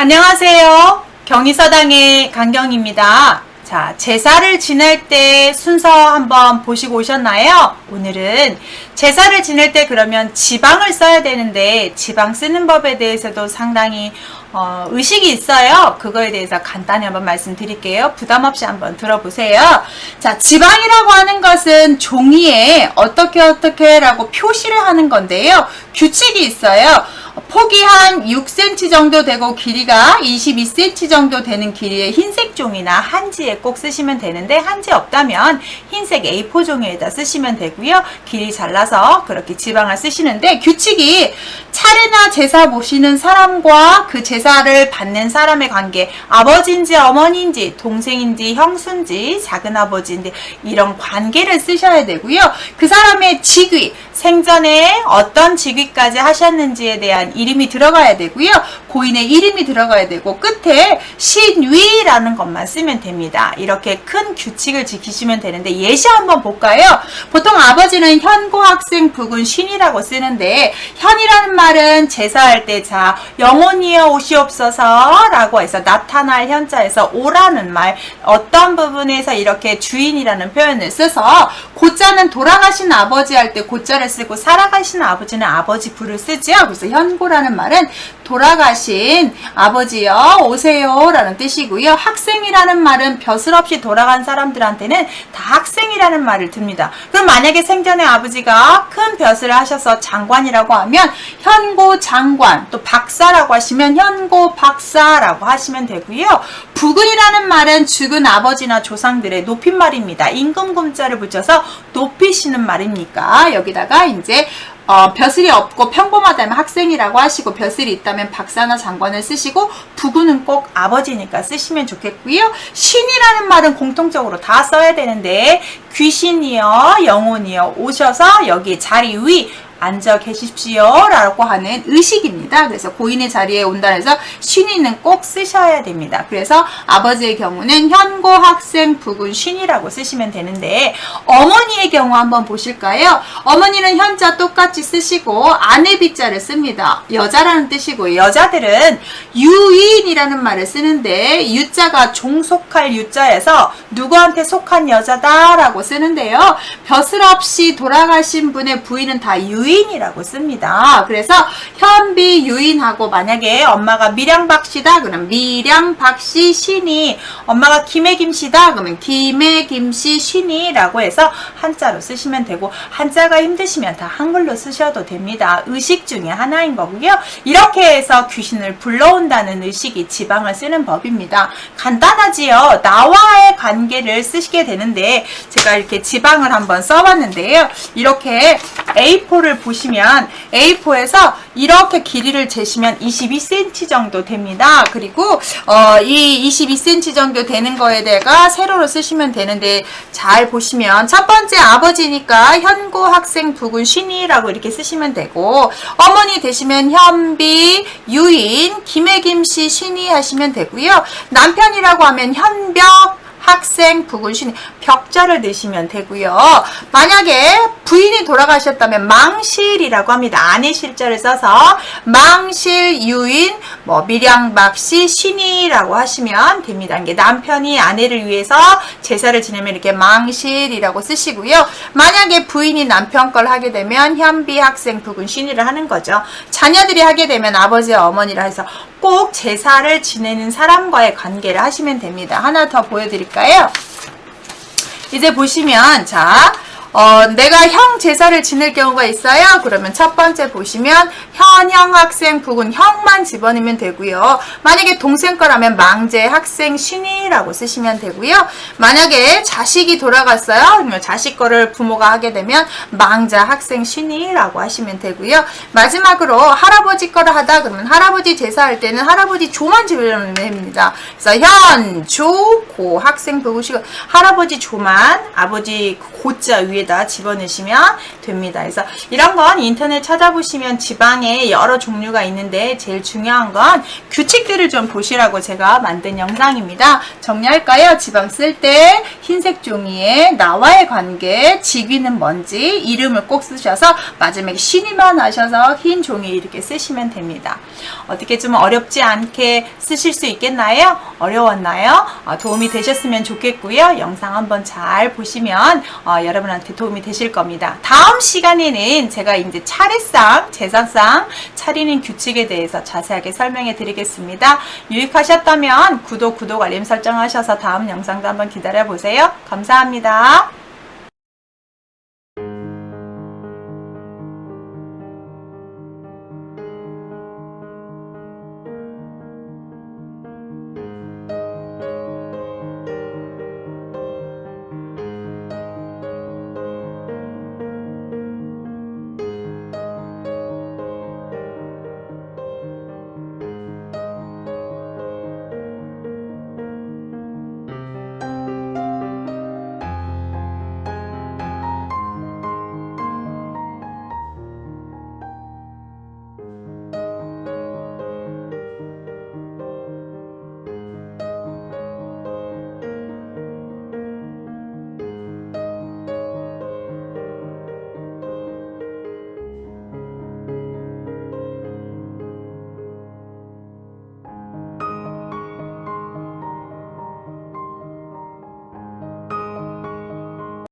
안녕하세요. 경희서당의 강경입니다. 자, 제사를 지낼 때 순서 한번 보시고 오셨나요? 오늘은 제사를 지낼 때 그러면 지방을 써야 되는데 지방 쓰는 법에 대해서도 상당히 어, 의식이 있어요. 그거에 대해서 간단히 한번 말씀드릴게요. 부담 없이 한번 들어보세요. 자, 지방이라고 하는 것은 종이에 어떻게 어떻게라고 표시를 하는 건데요. 규칙이 있어요. 폭이 한 6cm 정도 되고 길이가 22cm 정도 되는 길이의 흰색 종이나 한지에 꼭 쓰시면 되는데 한지 없다면 흰색 A4 종이에다 쓰시면 되고요. 길이 잘라서 그렇게 지방을 쓰시는데 규칙이 차례나 제사 모시는 사람과 그 제사를 받는 사람의 관계 아버지인지 어머니인지 동생인지 형수인지 작은아버지인지 이런 관계를 쓰셔야 되고요. 그 사람의 직위 생전에 어떤 직위까지 하셨는지에 대한 이름이 들어가야 되고요. 고인의 이름이 들어가야 되고 끝에 신위라는 것만 쓰면 됩니다. 이렇게 큰 규칙을 지키시면 되는데 예시 한번 볼까요? 보통 아버지는 현고 학생 부군 신이라고 쓰는데 현이라는 말은 제사할 때 자 영혼이여 오시옵소서 라고 해서 나타날 현자에서 오라는 말 어떤 부분에서 이렇게 주인이라는 표현을 써서 고자는 돌아가신 아버지 할 때 고자를 쓰고 살아가신 아버지는 아버지 부를 쓰죠. 그래서 현 고라는 말은 돌아가신 아버지여 오세요 라는 뜻이고요. 학생이라는 말은 벼슬 없이 돌아간 사람들한테는 다 학생이라는 말을 듭니다. 그럼 만약에 생전에 아버지가 큰 벼슬을 하셔서 장관이라고 하면 현고 장관 또 박사라고 하시면 현고 박사라고 하시면 되고요. 부근이라는 말은 죽은 아버지나 조상들의 높임말입니다. 임금금자를 붙여서 높이시는 말입니까? 여기다가 이제 어, 벼슬이 없고 평범하다면 학생이라고 하시고 벼슬이 있다면 박사나 장관을 쓰시고 부구는 꼭 아버지니까 쓰시면 좋겠고요. 신이라는 말은 공통적으로 다 써야 되는데 귀신이여 영혼이여 오셔서 여기 자리 위 앉아 계십시오 라고 하는 의식입니다. 그래서 고인의 자리에 온다 해서 신이는 꼭 쓰셔야 됩니다. 그래서 아버지의 경우는 현고 학생 부군 신이라고 쓰시면 되는데 어머니의 경우 한번 보실까요? 어머니는 현자 똑같이 쓰시고 아내 빗자를 씁니다. 여자라는 뜻이고 여자들은 유인이라는 말을 쓰는데 유자가 종속할 유자에서 누구한테 속한 여자다 라고 쓰는데요. 벼슬 없이 돌아가신 분의 부인은 다 유인 이라고 씁니다. 그래서 현비 유인하고 만약에 엄마가 밀양박씨다 그러면 밀양박씨 신이 엄마가 김해김씨다 그러면 김해김씨 신이라고 해서 한자로 쓰시면 되고 한자가 힘드시면 다 한글로 쓰셔도 됩니다. 의식 중에 하나인 거고요. 이렇게 해서 귀신을 불러온다는 의식이 지방을 쓰는 법입니다. 간단하지요. 나와의 관계를 쓰시게 되는데 제가 이렇게 지방을 한번 써봤는데요. 이렇게 A4를 보시면 A4에서 이렇게 길이를 재시면 22cm 정도 됩니다. 그리고 어, 이 22cm 정도 되는 거에 대가 세로로 쓰시면 되는데 잘 보시면 첫 번째 아버지니까 현고 학생 부군 신이라고 이렇게 쓰시면 되고 어머니 되시면 현비 유인 김혜김씨 신이 하시면 되고요. 남편이라고 하면 현벽 학생 부군 신이 벽자를 넣으시면 되고요. 만약에 부인이 돌아가셨다면 망실이라고 합니다. 아내 실자를 써서 망실 유인 뭐 밀양박씨 신이라고 하시면 됩니다. 이게 남편이 아내를 위해서 제사를 지내면 이렇게 망실이라고 쓰시고요. 만약에 부인이 남편 걸 하게 되면 현비 학생 부군 신이를 하는 거죠. 자녀들이 하게 되면 아버지와 어머니라 해서 꼭 제사를 지내는 사람과의 관계를 하시면 됩니다. 하나 더 보여드릴까요? 이제 보시면 자 어, 내가 형 제사를 지낼 경우가 있어요. 그러면 첫 번째 보시면 현형 학생 부군 형만 집어넣으면 되고요. 만약에 동생 거라면 망제 학생 신이라고 쓰시면 되고요. 만약에 자식이 돌아갔어요. 그러면 자식 거를 부모가 하게 되면 망자 학생 신이라고 하시면 되고요. 마지막으로 할아버지 거를 하다 그러면 할아버지 제사할 때는 할아버지 조만 집어넣으면 됩니다. 그래서 현, 조, 고 학생 부구시고 할아버지 조만 아버지 고자 위에 다 집어넣으시면 됩니다. 그래서 이런 건 인터넷 찾아보시면 지방에 여러 종류가 있는데 제일 중요한 건 규칙들을 좀 보시라고 제가 만든 영상입니다. 정리할까요? 지방 쓸 때 흰색 종이에 나와의 관계, 직위는 뭔지 이름을 꼭 쓰셔서 마지막에 신이만 하셔서 흰 종이 이렇게 쓰시면 됩니다. 어떻게 좀 어렵지 않게 쓰실 수 있겠나요? 어려웠나요? 어, 도움이 되셨으면 좋겠고요. 영상 한번 잘 보시면 어, 도움이 되실 겁니다. 다음 시간에는 제가 이제 차례상, 제사상 차리는 규칙에 대해서 자세하게 설명해 드리겠습니다. 유익하셨다면 구독, 구독, 알림 설정하셔서 다음 영상도 한번 기다려 보세요. 감사합니다.